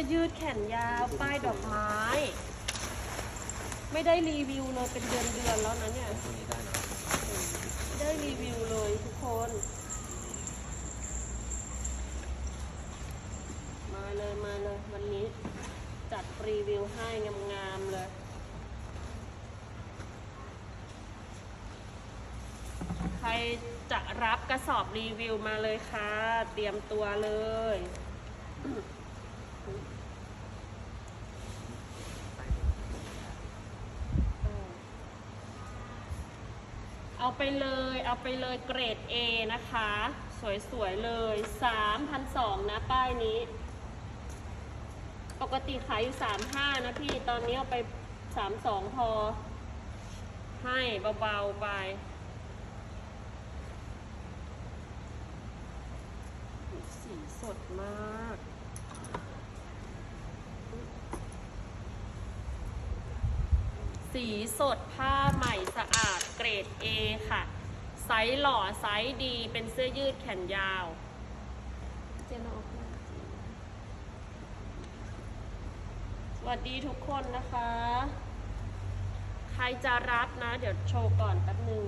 อยืดแขนยาว ป้ายดอกไม้ ไม่ได้รีวิวเลยเป็นเดือนเดือนๆแล้วนะเนี่ยได้นะไม่ได้รีวิวเลยทุกคน มาเลยมาเลยวันนี้ จัดรีวิวให้งามๆเลยใครจะรับกระสอบรีวิวมาเลยค่ะ เตรียมตัวเลย เอาไปเลยเอาไปเลยเกรด A นะคะ สวยๆเลย 3,200นะป้ายนี้ ปกติขายอยู่ 35นะพี่ตอนนี้เอาไป 32พอ ให้เบาๆไปสีสดมาก สีสดผ้าใหม่สะอาดเกรด A ค่ะ ไซส์หล่อไซส์ดี เป็นเสื้อยืดแขนยาว สวัสดีทุกคนนะคะ ใครจะรับนะ เดี๋ยวโชว์ก่อนแป๊บนึง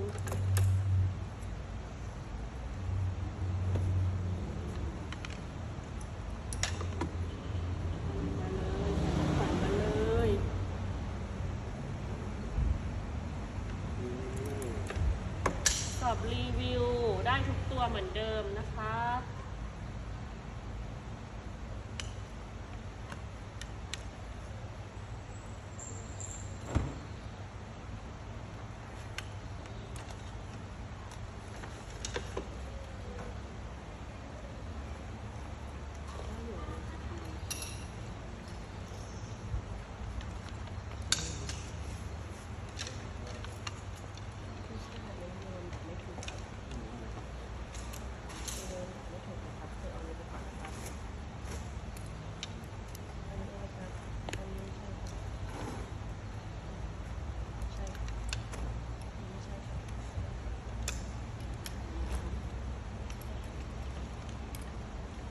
มาเลยใส่มาเลย สอบ รีวิวได้ทุกตัวเหมือนเดิมนะคะ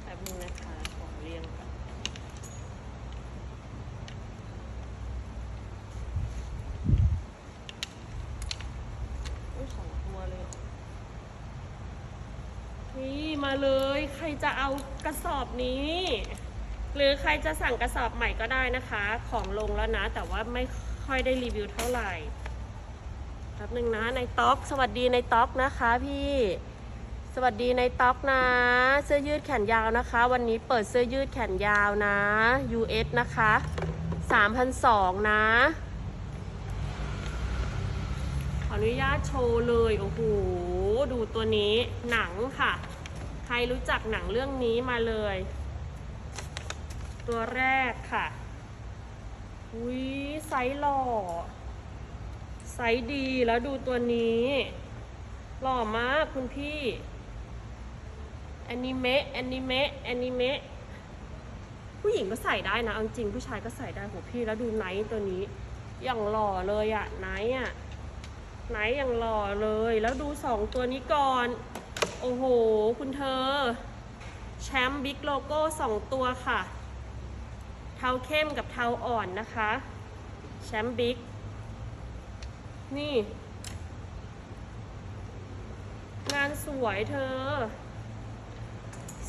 แป๊บนึงนะคะ ขอเรียงก่อนอุ้ยสองตัวเลยนี่ มาเลย ใครจะเอากระสอบนี้ หรือใครจะสั่งกระสอบใหม่ก็ได้นะคะ ของลงแล้วนะ แต่ว่าไม่ค่อยได้รีวิวเท่าไหร่แป๊บหนึ่งนะในต็อก สวัสดีในต็อกนะคะพี่ สวัสดีในต็อกนะ เสื้อยืดแขนยาวนะคะ วันนี้เปิดเสื้อยืดแขนยาวนะ US นะคะ3,200นะ ขออนุญาตโชว์เลย โอ้โห ดูตัวนี้หนังค่ะ รรู้จักหนังเรื่องนี้มาเลย ตัวแรกค่ะอุ้ยไซส์หล่อ ไซส์ดีแล้วดูตัวนี้ หล่อมากคุณพี่แอนิเมะแอนิเมะแอนิเมะผู้หญิงก็ใส่ได้นะเอาจริงผู้ชายก็ใส่ได้โหพี่แล้วดูไนท์ตัวนี้ อย่างหล่อเลยอะไนท์อะไนท์อย่างหล่อเลย แล้วดูสองตัวนี้ก่อน โอ้โห คุณเธอ แชมป์บิ๊กโลโก้สองตัวค่ะ เทาเข้มกับเทาอ่อนนะคะ แชมป์บิ๊ก นี่ งานสวยเธอ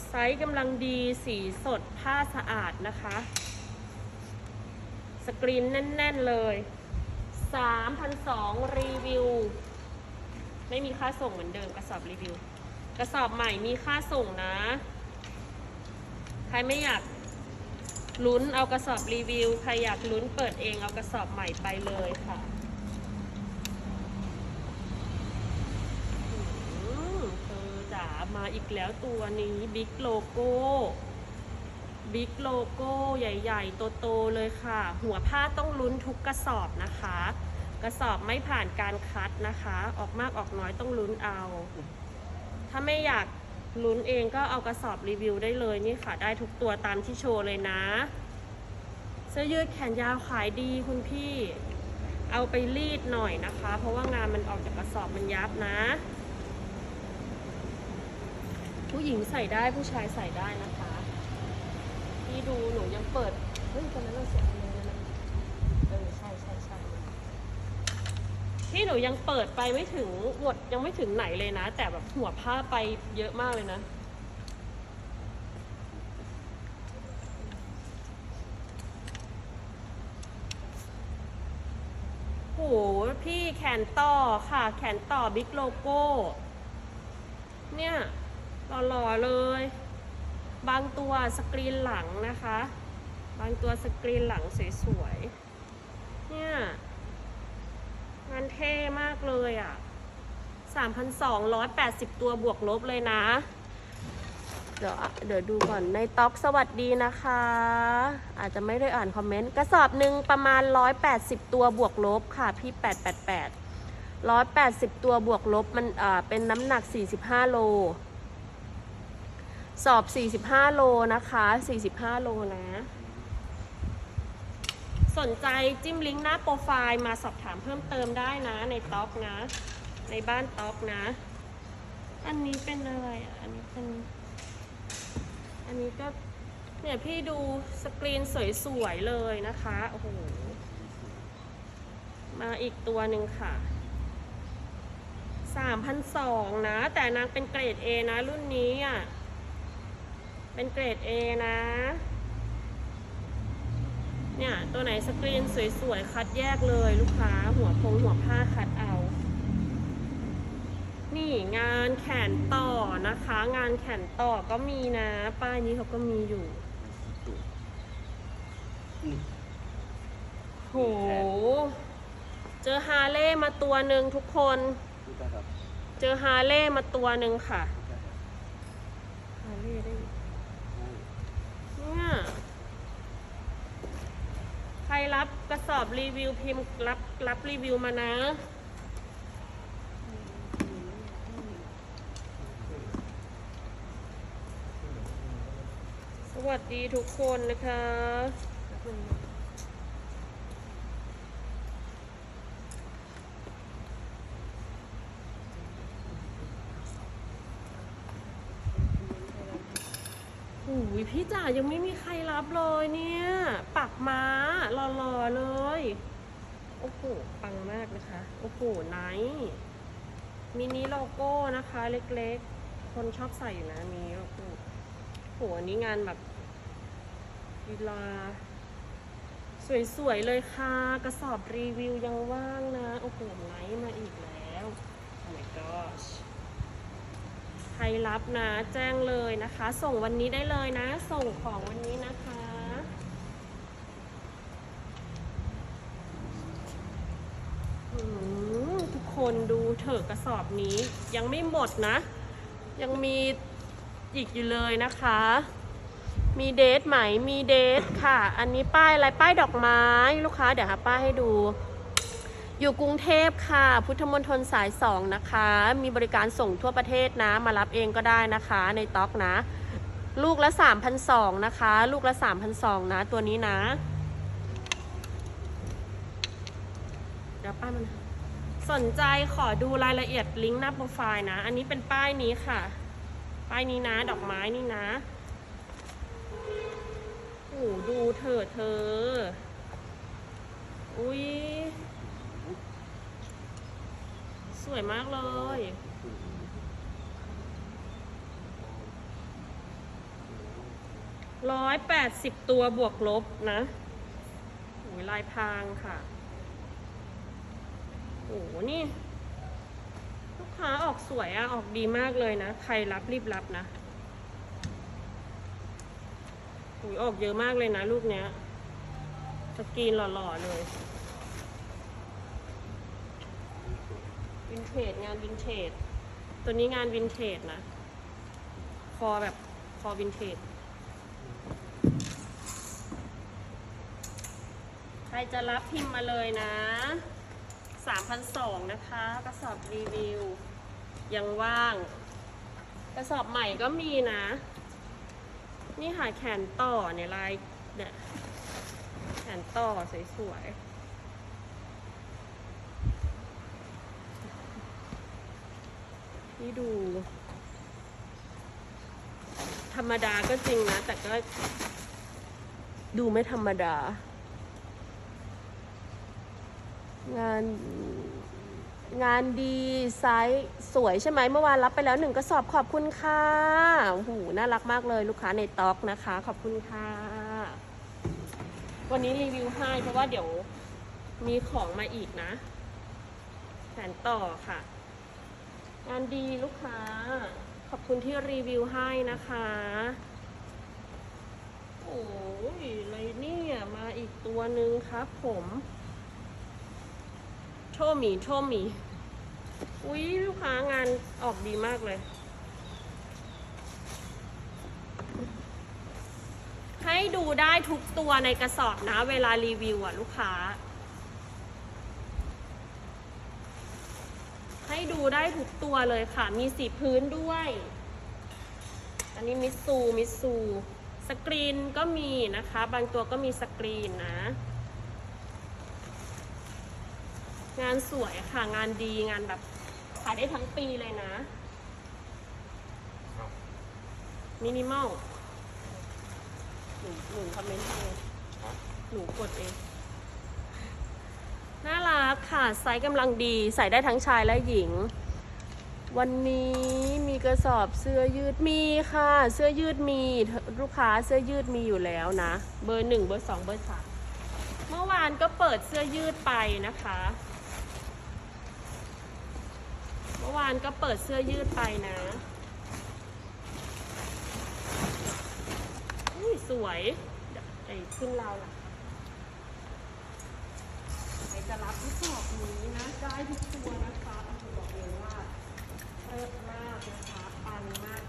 ไซส์กำลังดีสีสดผ้าสะอาดนะคะ สกรีนแน่น ๆ เลย3,200รีวิว ไม่มีค่าส่งเหมือนเดิมกระสอบรีวิว กระสอบใหม่มีค่าส่งนะ ใครไม่อยากลุ้นเอากระสอบรีวิว ใครอยากลุ้นเปิดเองเอากระสอบใหม่ไปเลยค่ะเธอจ๋ามาอีกแล้วตัวนี้บิ๊กโลโก้บิ๊กโลโก้ใหญ่ๆ โตๆเลยค่ะ หัวผ้าต้องลุ้นทุกกระสอบนะคะ กระสอบไม่ผ่านการคัดนะคะ ออกมากออกน้อยต้องลุ้นเอา ถ้าไม่อยากลุ้นเองก็เอากระสอบรีวิวได้เลยนี่ค่ะได้ทุกตัวตามที่โชว์เลยนะ เสื้อยืดแขนยาวขายดีคุณพี่ เอาไปรีดหน่อยนะคะ เพราะว่างานมันออกจากกระสอบมันยับนะ ผู้หญิงใส่ได้ผู้ชายใส่ได้นะคะพี่ดูหนูยังเปิด เฮ้ยตอนนั้นเราเสียอะไรนะเออใช่ใช่ใช่ พี่หนูยังเปิดไปไม่ถึงหมดยังไม่ถึงไหนเลยนะ แต่แบบหัวผ้าไปเยอะมากเลยนะ โห พี่แขนต่อค่ะ แขนต่อบิ๊กโลโก้ เนี่ยหล่อๆเลย บางตัวสกรีนหลังนะคะ บางตัวสกรีนหลังสวยๆ เนี่ย งานเท่มากเลยอะ่ะ3,280 ตัวบวกลบเลยนะ เดี๋ยวเดี๋ยวดูก่อนในต็อกสวัสดีนะคะ อาจจะไม่ได้อ่านคอมเมนต์ กระสอบหนึ่งประมาณ 180 ตัวบวกลบค่ะพี่ 888 180 ตัวบวกลบมันอ่าเป็นน้ำหนัก 45 โล สอบ 45 โลนะคะ 45 โลนะ สนใจจิ้มลิงก์หน้าโปรไฟล์มาสอบถามเพิ่มเติมได้นะ ในต็อกนะ ในบ้านต็อกนะ อันนี้เป็นอะไรอันนี้เป็นอันนี้ก็เนี่ยพี่ดูสกรีนสวยๆเลยนะคะโอ้โหมาอีกตัวหนึ่งค่ะ3,200นะ แต่นางเป็นเกรด A นะ รุ่นนี้อะ เป็นเกรด A นะ เนี่ยตัวไหนสกรีนสวยๆ คัดแยกเลยลูกค้าหัวพงหัวผ้าคัดเอา นี่งานแขนต่อนะคะ งานแขนต่อก็มีนะ ป้ายนี้เขาก็มีอยู่โห เจอฮาเล่มาตัวหนึ่งทุกคน เจอฮาเล่มาตัวหนึ่งค่ะ ฮาเล่ได้ เนี่ยใค รรับกระสอบรีวิวพิมพ์รับรับรีวิวมานะ สวัสดีทุกคนนะคะ พี่จ๋ายังไม่มีใครรับเลยเนี่ย ปักม้าหล่อๆเลย โอ้โห ปังมากนะคะ โอ้โห ไนท์มินิโลโก้นะคะ เล็กๆ คนชอบใส่อยู่นะมินิโลโก้โหอันนี้งานแบบกีฬาสวยๆเลยค่ะ กระสอบรีวิวยังว่างนะ โอ้โห ไนท์มาอีกแล้ว โอ้ my gosh ใค รรับนะ แจ้งเลยนะคะ ส่งวันนี้ได้เลยนะ ส่งของวันนี้นะคะ ทุกคนดูเถอะกระสอบนี้ยังไม่หมดนะ ยังมีอีกอยู่เลยนะคะ มีเดทไหมมีเดทค่ะ อันนี้ป้ายอะไรป้ายดอกไม้ลูกค้าเดี๋ยวหาป้ายให้ดู อยู่กรุงเทพค่ะ พุทธมณฑลสายสองนะคะ มีบริการส่งทั่วประเทศนะ มารับเองก็ได้นะคะในต็อกนะ ลูกละ 3,200 นะคะ ลูกละ3,200นะ ตัวนี้นะเดี๋ยวป้ายมันสนใจขอดูรายละเอียดลิงก์หน้าโปรไฟล์นะ อันนี้เป็นป้ายนี้ค่ะ ป้ายนี้นะ ดอกไม้นี่นะโอ้ดูเถอะเธอ อุ้ย สวยมากเลย ร้อยแปดสิบตัวบวกลบนะโอ้ยลายพรางค่ะ โอ้นี่ ลูกค้าออกสวยอะออกดีมากเลยนะ ใครรับรีบรับนะโอุยออกเยอะมากเลยนะลูกเนี้ย สกรีนหล่อๆเลย วินเทจงานวินเทจตัวนี้งานวินเทจนะ คอแบบคอวินเทจใครจะรับพิมพ์มาเลยนะ3,200นะคะ กระสอบรีวิว ยังว่าง กระสอบใหม่ก็มีนะ นี่ค่ะแขนต่อเนี่ยลายเนี่ยแขนต่อสวยๆ นี่ดู ธรรมดาก็จริงนะ แต่ก็ดูไม่ธรรมดา งานงานดีไซส์สวยใช่ไหมเมื่อวานรับไปแล้วหนึ่งกระสอบขอบคุณค่ะโอ้โหน่ารักมากเลยลูกค้าในต็อกนะคะ ขอบคุณค่ะ วันนี้รีวิวให้เพราะว่าเดี๋ยวมีของมาอีกนะแผนต่อค่ะ งานดีลูกค้า ขอบคุณที่รีวิวให้นะคะ โอ้ยอะไรเนี่ยมาอีกตัวหนึ่งครับผม โชมีโชมีอุ้ยลูกค้างานออกดีมากเลย ให้ดูได้ทุกตัวในกระสอบนะ เวลารีวิวอะลูกค้า ให้ดูได้ทุกตัวเลยค่ะ มีสีพื้นด้วย อันนี้มิสซูมิสซูสกรีนก็มีนะคะ บางตัวก็มีสกรีนนะ งานสวยค่ะ งานดีงานแบบขายได้ทั้งปีเลยนะ มินิมอลหนูหนูคอมเมนต์เองหนูกดเอง น่ารักค่ะไซส์กำลังดีใส่ได้ทั้งชายและหญิง วันนี้มีกระสอบเสื้อยืดมีค่ะ เสื้อยืดมีลูกค้าเสื้อยืดมีอยู่แล้วนะ เบอร์หนึ่งเบอร์สองเบอร์สามเมื่อวานก็เปิดเสื้อยืดไปนะคะ เมื่อวานก็เปิดเสื้อยืดไปนะอุ้ยสวยไอ้ขึ้นเราล่ะ จะรับทดสอบนี้นะได้ทุกตัวนะคะต้องบอกเลยว่าเลิศมากนะคะปังมาก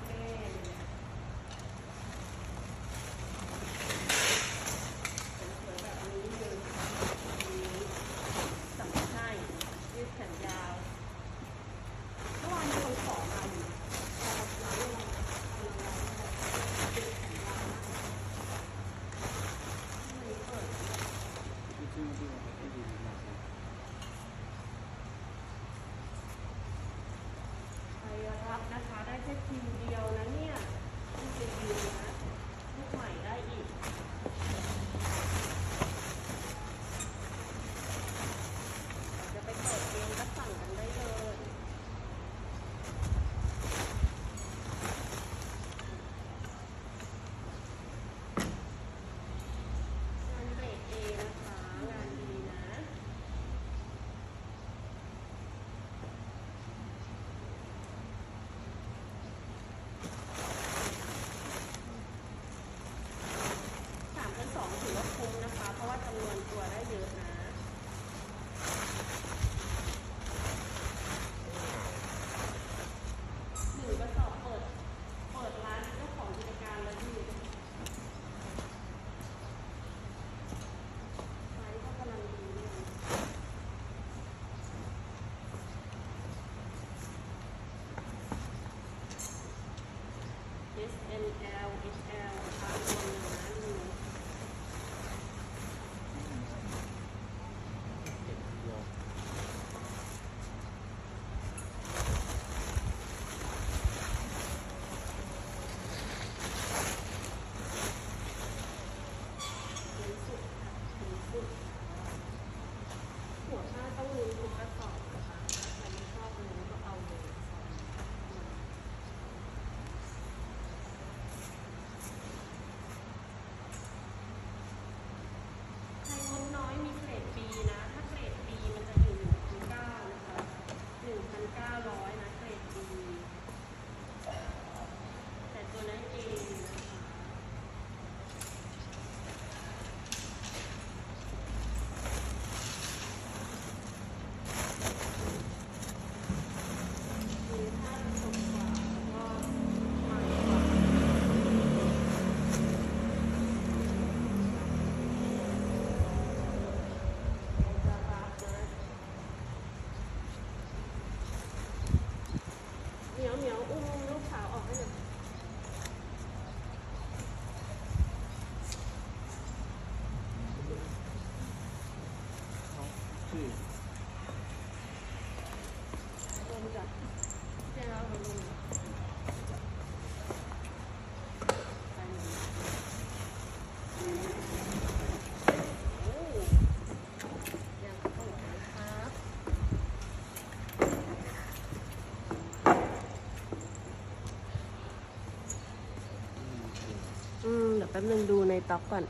ดี๋ยวแป๊บนึงดูในต็อกก่อน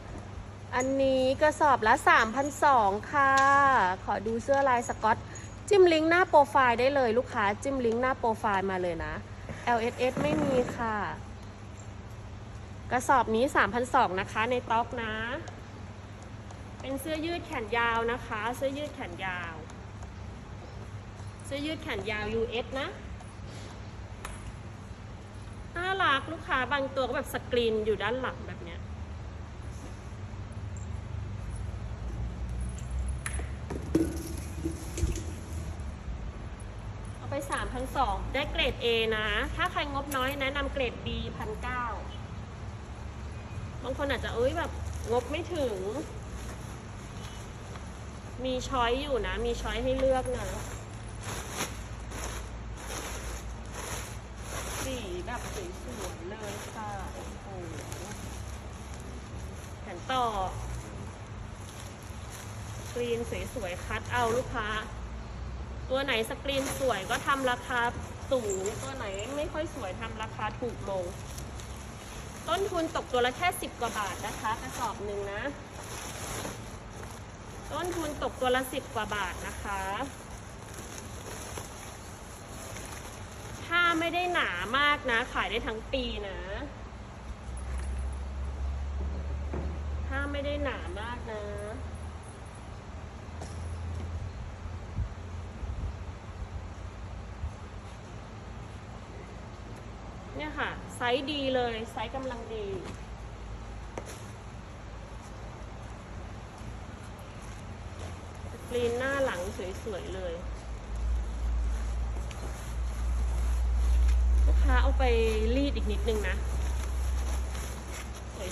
อันนี้กระสอบละ3,200ค่ะ ขอดูเสื้อลายสกอต จิ้มลิงก์หน้าโปรไฟล์ได้เลยลูกค้า จิ้มลิงก์หน้าโปรไฟล์มาเลยนะ LSS ไม่มีค่ะ กระสอบนี้3,200นะคะในต็อกนะ เป็นเสื้อยืดแขนยาวนะคะ เสื้อยืดแขนยาว เสื้อยืดแขนยาว US นะน่ารักลูกค้าบางตัวก็แบบสกรีนอยู่ด้านหลังแบบเนี้ย เอา ไป3 0 0ได้เกรด A นะ ถ้าใครงบน้อยแนะนำเกรด B 1 9 0 0บางคนอาจจะเอ้ยแบบงบไม่ถึง มีช้อยอยู่นะ มีช้อยให้เลือกนะสีแบบสวยๆเลยค่ะโอ้โหแขนต่อสกรีนสวยๆคัดเอาลูกค้า ตัวไหนสกรีนสวยก็ทำราคาสูง ตัวไหนไม่ค่อยสวยทำราคาถูกลง ต้นทุนตกตัวละแค่สิบกว่าบาทนะคะกระสอบหนึ่งนะ ต้นทุนตกตัวละสิบกว่าบาทนะคะ ถ้าไม่ได้หนามากนะ ขายได้ทั้งปีนะถ้าไม่ได้หนามากนะ เนี่ยค่ะ ไซส์ดีเลย ไซส์กำลังดีสกรีนหน้าหลังสวยๆเลย ลูกค้าเอาไปรีดอีกนิดนึงนะ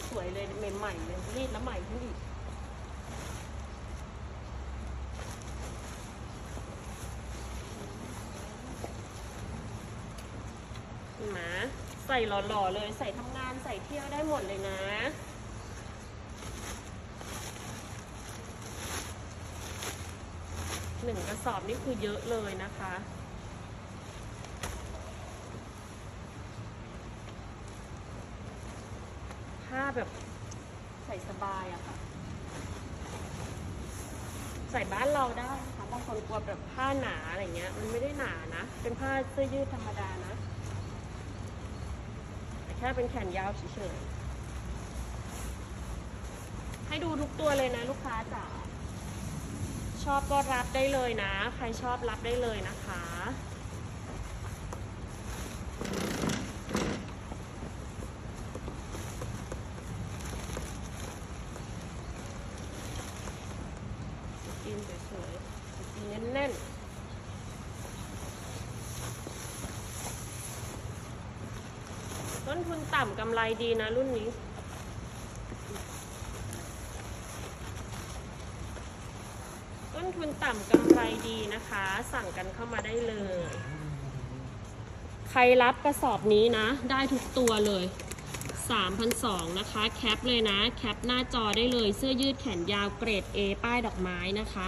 สวยๆเลยใหม่ๆเลยรีดแล้วใหม่ขึ้นอีก เห็นไหมใส่หล่อๆเลยใส่ทำงานใส่เที่ยวได้หมดเลยนะ หนึ่งกระสอบนี่คือเยอะเลยนะคะผ้าแบบใส่สบายอะค่ะ ใส่บ้านเราได้นะคะบางคนกลัวแบบผ้าหนาอะไรเงี้ย มันไม่ได้หนานะ เป็นผ้าเสื้อยืดธรรมดานะ ค่เป็นแขนยาวเฉยๆ ให้ดูทุกตัวเลยนะลูกค้าจ๋า ชอบก็รับได้เลยนะ ใครชอบรับได้เลยนะคะ สกรีนสวยๆสกรีนแน่นๆ ต้น ทุนต่ำกำไรดีนะรุ่นนี้ ต้นทุนต่ำกำไรดีนะคะ สั่งกันเข้ามาได้เลย ใครรับกระสอบนี้นะ ได้ทุกตัวเลย3,200นะคะ แคปเลยนะ แคปหน้าจอได้เลย เสื้อยืดแขนยาวเกรด A ป้ายดอกไม้นะคะ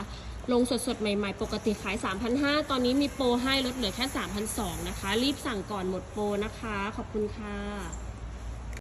ลงสดๆ ใหม่ๆ ปกติขาย 3,500 ตอนนี้มีโปรให้ลดเหลือแค่ 3,200 นะคะ รีบสั่งก่อนหมดโปรนะคะ ขอบคุณค่ะ